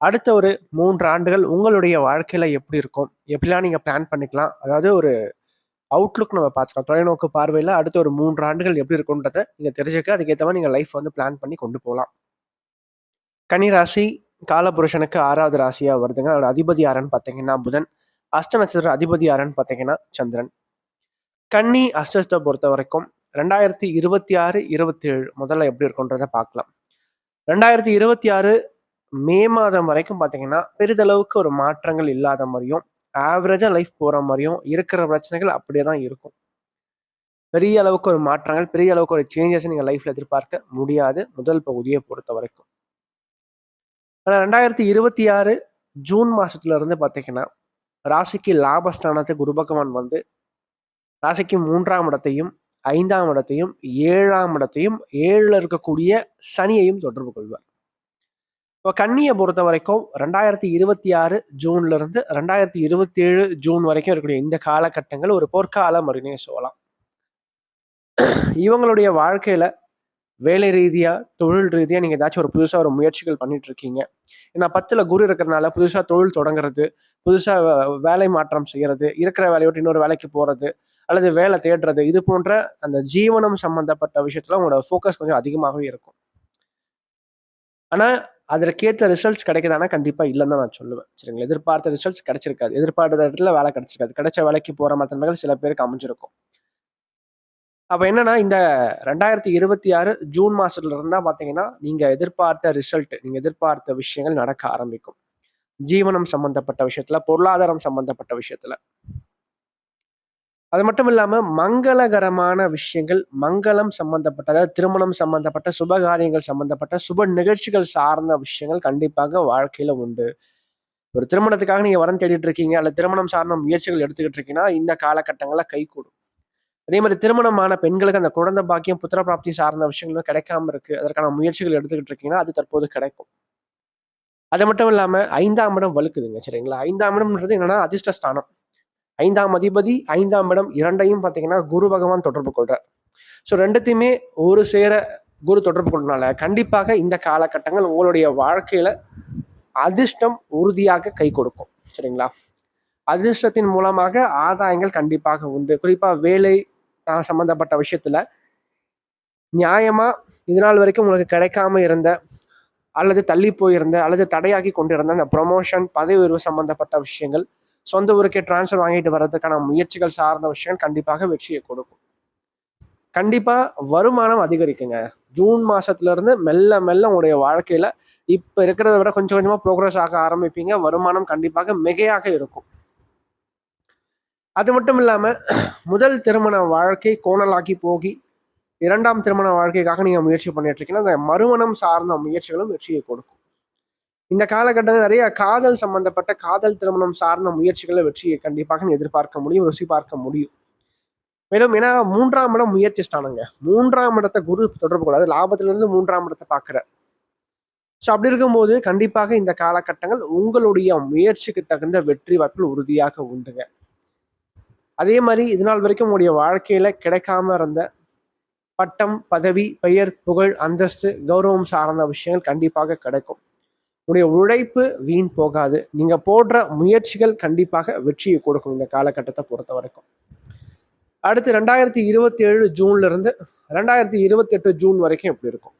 அடுத்த ஒரு மூன்று ஆண்டுகள் உங்களுடைய வாழ்க்கையில் எப்படி இருக்கும்? எப்படிலாம் நீங்கள் பிளான் பண்ணிக்கலாம்? அதாவது ஒரு அவுட்லுக் நம்ம பார்த்துக்கலாம். தொலைநோக்கு பார்வையில் அடுத்த ஒரு மூன்று ஆண்டுகள் எப்படி இருக்கும்ன்றத நீங்கள் தெரிஞ்சுக்க அதுக்கேற்ற மாதிரி நீங்கள் லைஃப் வந்து பிளான் பண்ணி கொண்டு போகலாம். கன்னி ராசி காலபுருஷனுக்கு ஆறாவது ராசியாக வருதுங்க. அதோட அதிபதி யாருன்னு பார்த்தீங்கன்னா புதன். அஷ்ட நட்சத்திர அதிபதி யாருன்னு பார்த்தீங்கன்னா சந்திரன். கன்னி அஷ்டத்தை பொறுத்த வரைக்கும் ரெண்டாயிரத்தி இருபத்தி ஆறு இருபத்தி ஏழு முதல்ல எப்படி இருக்குன்றத பார்க்கலாம். ரெண்டாயிரத்தி இருபத்தி ஆறு மே மாதம் வரைக்கும் பார்த்தீங்கன்னா பெரிதளவுக்கு ஒரு மாற்றங்கள் இல்லாத மாதிரியும் ஆவரேஜாக லைஃப் போகிற மாதிரியும் இருக்கிற பிரச்சனைகள் அப்படியே தான் இருக்கும். பெரிய அளவுக்கு ஒரு மாற்றங்கள் பெரிய அளவுக்கு ஒரு சேஞ்சஸ் நீங்கள் லைஃப்பில் எதிர்பார்க்க முடியாது முதல் பகுதியை பொறுத்த வரைக்கும். ஆனால் ரெண்டாயிரத்தி இருபத்தி ஆறு ஜூன் மாசத்துல இருந்து பார்த்தீங்கன்னா ராசிக்கு லாபஸ்தானத்தை குரு பகவான் வந்து ராசிக்கு மூன்றாம் இடத்தையும் ஐந்தாம் இடத்தையும் ஏழாம் இடத்தையும் ஏழுல இருக்கக்கூடிய சனியையும் தொடர்பு கொள்வார். இப்போ கன்னியை பொறுத்த வரைக்கும் ரெண்டாயிரத்தி இருபத்தி ஆறு ஜூன்ல இருந்து ரெண்டாயிரத்தி இருபத்தி ஏழு ஜூன் வரைக்கும் இருக்கக்கூடிய இந்த காலகட்டங்கள் ஒரு பொற்காலம் அப்படின்னே சொல்லலாம். இவங்களுடைய வாழ்க்கையில வேலை ரீதியா தொழில் ரீதியா நீங்க ஏதாச்சும் ஒரு புதுசா ஒரு முயற்சிகள் பண்ணிட்டு இருக்கீங்க. ஏன்னா பத்துல குரு இருக்கிறதுனால புதுசா தொழில் தொடங்குறது புதுசா வேலை மாற்றம் செய்யறது இருக்கிற வேலையை இன்னொரு வேலைக்கு போறது அல்லது வேலை தேடுறது இது போன்ற அந்த ஜீவனம் சம்பந்தப்பட்ட விஷயத்துல உங்களோட ஃபோக்கஸ் கொஞ்சம் அதிகமாகவே இருக்கும். ஆனா அதற்கேற்ற ரிசல்ட்ஸ் கிடைக்குதானா? கண்டிப்பாக இல்லைன்னு தான் நான் சொல்லுவேன். சரிங்களா? எதிர்பார்த்த ரிசல்ட்ஸ் கிடைச்சிருக்காது. எதிர்பார்த்த இடத்துல வேலை கிடைச்சிருக்காது. கிடைச்ச வேலைக்கு போகிற மற்றவர்கள் சில பேருக்கு அமைஞ்சிருக்கும். அப்போ என்னன்னா இந்த ரெண்டாயிரத்தி இருபத்தி ஆறு ஜூன் மாசத்துல இருந்தா பார்த்தீங்கன்னா நீங்க எதிர்பார்த்த ரிசல்ட் நீங்கள் எதிர்பார்த்த விஷயங்கள் நடக்க ஆரம்பிக்கும். ஜீவனம் சம்பந்தப்பட்ட விஷயத்துல பொருளாதாரம் சம்பந்தப்பட்ட விஷயத்துல. அது மட்டும் இல்லாமல் மங்களகரமான விஷயங்கள் மங்களம் சம்பந்தப்பட்ட அதாவது திருமணம் சம்பந்தப்பட்ட சுப காரியங்கள் சம்பந்தப்பட்ட சுப நிகழ்ச்சிகள் சார்ந்த விஷயங்கள் கண்டிப்பாக வாழ்க்கையில் உண்டு. ஒரு திருமணத்துக்காக நீங்கள் வரம் தேடிட்டு இருக்கீங்க அல்லது திருமணம் சார்ந்த முயற்சிகள் எடுத்துக்கிட்டு இருக்கீங்கன்னா இந்த காலகட்டங்களில் கைகூடும் அதே மாதிரி திருமணமான பெண்களுக்கு அந்த குழந்தை பாக்கியம் புத்திர பிராப்தி சார்ந்த விஷயங்களும் கிடைக்காம இருக்கு. அதற்கான முயற்சிகள் எடுத்துக்கிட்டு இருக்கீங்கன்னா அது தற்போது கிடைக்கும். அது மட்டும் இல்லாமல் ஐந்தாம் இடம் வலுக்குதுங்க சரிங்களா? ஐந்தாம் இடம்ன்றது என்னன்னா அதிர்ஷ்டஸ்தானம். ஐந்தாம் அதிபதி ஐந்தாம் இடம் இரண்டையும் பார்த்தீங்கன்னா குரு பகவான் தொடர்பு கொள்றார். ஸோ ரெண்டுத்தையுமே ஒரு சேர குரு தொடர்பு கொண்டனால கண்டிப்பாக இந்த காலகட்டங்கள் உங்களுடைய வாழ்க்கையில அதிர்ஷ்டம் உறுதியாக கை கொடுக்கும். சரிங்களா? அதிர்ஷ்டத்தின் மூலமாக ஆதாயங்கள் கண்டிப்பாக உண்டு. குறிப்பா வேலை ஆஹ், சம்பந்தப்பட்ட விஷயத்துல நியாயமா இதனால் வரைக்கும் உங்களுக்கு கிடைக்காம இருந்த அல்லது தள்ளி போயிருந்த அல்லது தடையாக்கி கொண்டிருந்த அந்த ப்ரொமோஷன் பதவி உயர்வு சம்பந்தப்பட்ட விஷயங்கள் சொந்த ஊருக்கே டிரான்ஸ்ஃபர் வாங்கிட்டு வர்றதுக்கான முயற்சிகள் சார்ந்த விஷயம் கண்டிப்பாக வெற்றியை கொடுக்கும். கண்டிப்பாக வருமானம் அதிகரிக்குங்க. ஜூன் மாதத்துலேருந்து மெல்ல மெல்ல உங்களுடைய வாழ்க்கையில் இப்போ இருக்கிறத விட கொஞ்சம் கொஞ்சமாக ப்ரோக்ரஸ் ஆக ஆரம்பிப்பீங்க. வருமானம் கண்டிப்பாக மிகையாக இருக்கும். அது மட்டும் இல்லாமல் முதல் திருமண வாழ்க்கை கோணலாக்கி போகி இரண்டாம் திருமண வாழ்க்கைக்காக நீங்கள் முயற்சி பண்ணிட்டு இருக்கீங்கன்னா அந்த மறுமணம் சார்ந்த முயற்சிகளும் வெற்றியை கொடுக்கும். இந்த காலகட்டங்கள் நிறைய காதல் சம்பந்தப்பட்ட காதல் திருமணம் சார்ந்த முயற்சிகளை வெற்றியை கண்டிப்பாக எதிர்பார்க்க முடியும் ருசி பார்க்க முடியும். மேலும் ஏன்னா மூன்றாம் இடம் முயற்சி ஸ்தானங்க. மூன்றாம் இடத்தை குரு தொடர்பு கூடாது லாபத்திலிருந்து மூன்றாம் இடத்தை பார்க்குற ஸோ அப்படி இருக்கும்போது கண்டிப்பாக இந்த காலகட்டங்கள் உங்களுடைய முயற்சிக்கு தகுந்த வெற்றி வாய்ப்புகள் உறுதியாக உண்டுங்க. அதே மாதிரி இது நாள் வரைக்கும் உங்களுடைய வாழ்க்கையில கிடைக்காம இருந்த பட்டம் பதவி பெயர் புகழ் அந்தஸ்து கௌரவம் சார்ந்த விஷயங்கள் கண்டிப்பாக கிடைக்கும். உங்களுடைய உழைப்பு வீண் போகாது. நீங்க போடுற முயற்சிகள் கண்டிப்பாக வெற்றியை கொடுக்கும் இந்த காலகட்டத்தை பொறுத்த வரைக்கும். அடுத்து ரெண்டாயிரத்தி இருபத்தி ஏழு ஜூன்ல இருந்து ரெண்டாயிரத்தி இருபத்தி எட்டு ஜூன் வரைக்கும் எப்படி இருக்கும்.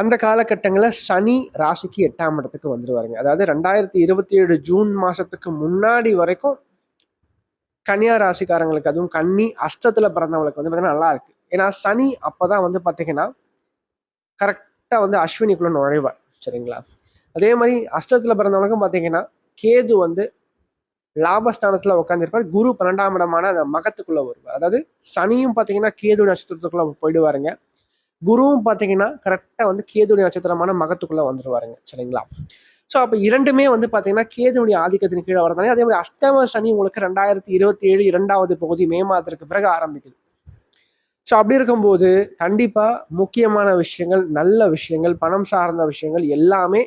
அந்த காலகட்டங்களில் சனி ராசிக்கு எட்டாம் இடத்துக்கு வந்துடுவாருங்க அதாவது ரெண்டாயிரத்தி இருபத்தி ஏழு ஜூன் மாசத்துக்கு முன்னாடி வரைக்கும் கன்னியா ராசிக்காரங்களுக்கு அதுவும் கன்னி அஷ்டத்தில் பிறந்தவங்களுக்கு வந்து பார்த்தீங்கன்னா நல்லா இருக்கு. ஏன்னா சனி அப்போ தான் வந்து பார்த்தீங்கன்னா கரெக்ட் கரெக்டாக வந்து அஸ்வினிக்குள்ள நுழைவார். சரிங்களா? அதே மாதிரி அஷ்டத்தில் பிறந்தவனுக்கும் பார்த்தீங்கன்னா கேது வந்து லாபஸ்தானத்தில் உட்காந்துருப்பார் குரு பன்னெண்டாம் இடமான அந்த மகத்துக்குள்ளே வருவார். அதாவது சனியும் பார்த்தீங்கன்னா கேது நட்சத்திரத்துக்குள்ள போயிடுவாருங்க. குருவும் பார்த்தீங்கன்னா கரெக்டாக வந்து கேதுடைய நட்சத்திரமான மகத்துக்குள்ளே வந்துருவாருங்க. சரிங்களா? ஸோ அப்போ இரண்டுமே வந்து பார்த்தீங்கன்னா கேதுடைய ஆதிக்கத்தின் கீழே வரதானே அதே மாதிரி அஷ்டம சனி உங்களுக்கு ரெண்டாயிரத்தி இருபத்தி ஏழு இரண்டாவது பகுதி மே மாதத்திற்கு பிறகு ஆரம்பிக்குது. ஸோ அப்படி இருக்கும்போது கண்டிப்பாக முக்கியமான விஷயங்கள் நல்ல விஷயங்கள் பணம் சார்ந்த விஷயங்கள் எல்லாமே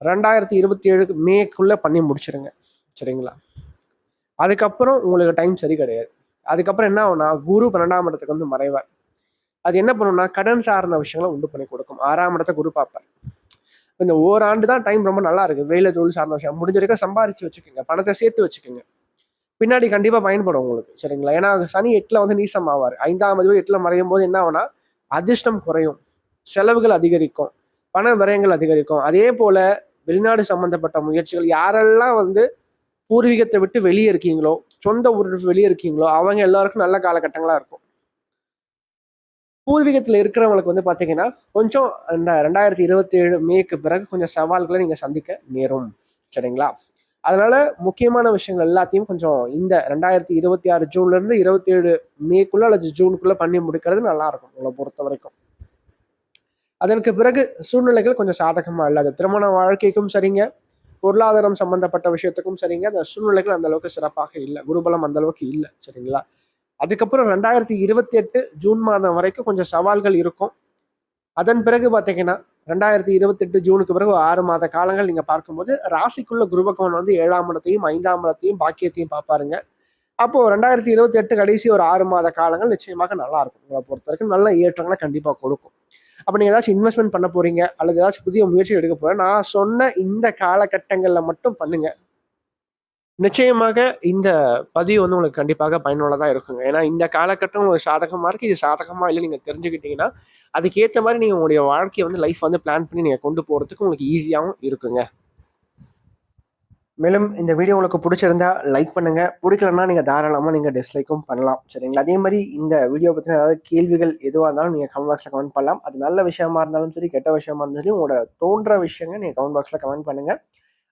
ரெண்டாயிரத்தி இருபத்தி ஏழு மேக்குள்ளே பண்ணி முடிச்சிருங்க. சரிங்களா? அதுக்கப்புறம் உங்களுக்கு டைம் சரி கிடையாது. அதுக்கப்புறம் என்ன ஆகும்னா குரு பன்னெண்டாம் இடத்துக்கு வந்து மறைவார். அது என்ன பண்ணும்னா கடன் சார்ந்த விஷயங்களை உண்டு பண்ணி கொடுக்கும். ஆறாம் இடத்த குரு பார்ப்பார். இந்த ஓராண்டு தான் டைம் ரொம்ப நல்லா இருக்கு. வேலை தொழில் சார்ந்த விஷயம். முடிஞ்சிருக்க சம்பாரிச்சு வச்சுக்கோங்க. பணத்தை சேர்த்து வச்சுக்கோங்க. பின்னாடி கண்டிப்பாக பயன்படும் உங்களுக்கு சரிங்களா? ஏன்னா சனி எட்டில் வந்து நீசம் ஆவார். ஐந்தாம் அதிபதி எட்டில் மறையும் போது என்ன ஆகுனா அதிர்ஷ்டம் குறையும். செலவுகள் அதிகரிக்கும். பண விரயங்கள் அதிகரிக்கும். அதே போல வெளிநாடு சம்பந்தப்பட்ட முயற்சிகள் யாரெல்லாம் வந்து பூர்வீகத்தை விட்டு வெளியே இருக்கீங்களோ சொந்த ஊர் வெளியே இருக்கீங்களோ அவங்க எல்லாருக்கும் நல்ல காலகட்டங்களா இருக்கும். பூர்வீகத்தில் இருக்கிறவங்களுக்கு வந்து பார்த்தீங்கன்னா கொஞ்சம் ரெண்டாயிரத்தி இருபத்தி ஏழு மேக்கு பிறகு கொஞ்சம் சவால்களை நீங்கள் சந்திக்க நேரும் சரிங்களா? அதனால முக்கியமான விஷயங்கள் எல்லாத்தையும் கொஞ்சம் இந்த ரெண்டாயிரத்தி இருபத்தி ஆறு ஜூன்ல இருந்து இருபத்தி ஏழு மேக்குள்ள அல்லது ஜூனுக்குள்ள பண்ணி முடிக்கிறது நல்லா இருக்கும் உங்களை பொறுத்த வரைக்கும். அதற்கு பிறகு சூழ்நிலைகள் கொஞ்சம் சாதகமா இல்லை. திருமண வாழ்க்கைக்கும் சரிங்க. பொருளாதாரம் சம்பந்தப்பட்ட விஷயத்துக்கும் சரிங்க. அந்த சூழ்நிலைகள் அந்த அளவுக்கு சிறப்பாக இல்லை. குருபலம் அந்த அளவுக்கு இல்லை. சரிங்களா? அதுக்கப்புறம் ரெண்டாயிரத்தி இருபத்தி எட்டு ஜூன் மாதம் வரைக்கும் கொஞ்சம் சவால்கள் இருக்கும். அதன் பிறகு பார்த்தீங்கன்னா ரெண்டாயிரத்தி இருபத்தெட்டு ஜூனுக்கு பிறகு ஆறு மாத காலங்கள் நீங்கள் பார்க்கும்போது ராசிக்குள்ள குருபகவான் வந்து ஏழாம் இடத்தையும் ஐந்தாம் இடத்தையும் பாக்கியத்தையும் பார்ப்பாருங்க. அப்போ ரெண்டாயிரத்தி இருபத்தி எட்டு கடைசி ஒரு ஆறு மாத காலங்கள் நிச்சயமாக நல்லா இருக்கும். உங்களை பொறுத்த வரைக்கும் நல்ல ஏற்றங்களை கண்டிப்பாக கொடுக்கும். அப்போ நீங்கள் ஏதாச்சும் இன்வெஸ்ட்மெண்ட் பண்ண போறீங்க அல்லது ஏதாச்சும் புதிய முயற்சி எடுக்க போறேன் நான் சொன்ன இந்த காலகட்டங்களில் மட்டும் பண்ணுங்க. நிச்சயமாக இந்த பதிவு வந்து உங்களுக்கு கண்டிப்பாக பயனுள்ளதாக இருக்குங்க. ஏன்னா இந்த காலகட்டம் உங்களுக்கு சாதகமாக இருக்குது இது சாதகமாக இல்லை நீங்கள் தெரிஞ்சுக்கிட்டீங்கன்னா அதுக்கேற்ற மாதிரி நீங்கள் உங்களுடைய வாழ்க்கையை வந்து லைஃப் வந்து பிளான் பண்ணி நீங்கள் கொண்டு போகிறதுக்கு உங்களுக்கு ஈஸியாகவும் இருக்குங்க. மேலும் இந்த வீடியோ உங்களுக்கு பிடிச்சிருந்தா லைக் பண்ணுங்க. பிடிக்கலன்னா நீங்கள் தாராளமாக நீங்கள் டிஸ்லைக்கும் பண்ணலாம். சரிங்களா? அதே மாதிரி இந்த வீடியோ பற்றின ஏதாவது கேள்விகள் எதுவாக இருந்தாலும் நீங்கள் கமெண்ட் பாக்ஸில் கமெண்ட் பண்ணலாம். அது நல்ல விஷயமா இருந்தாலும் சரி கெட்ட விஷயமா இருந்தாலும் சரி உங்களோட தோன்ற விஷயங்கள் நீங்கள் கமெண்ட் பாக்ஸில் கமெண்ட் பண்ணுங்கள்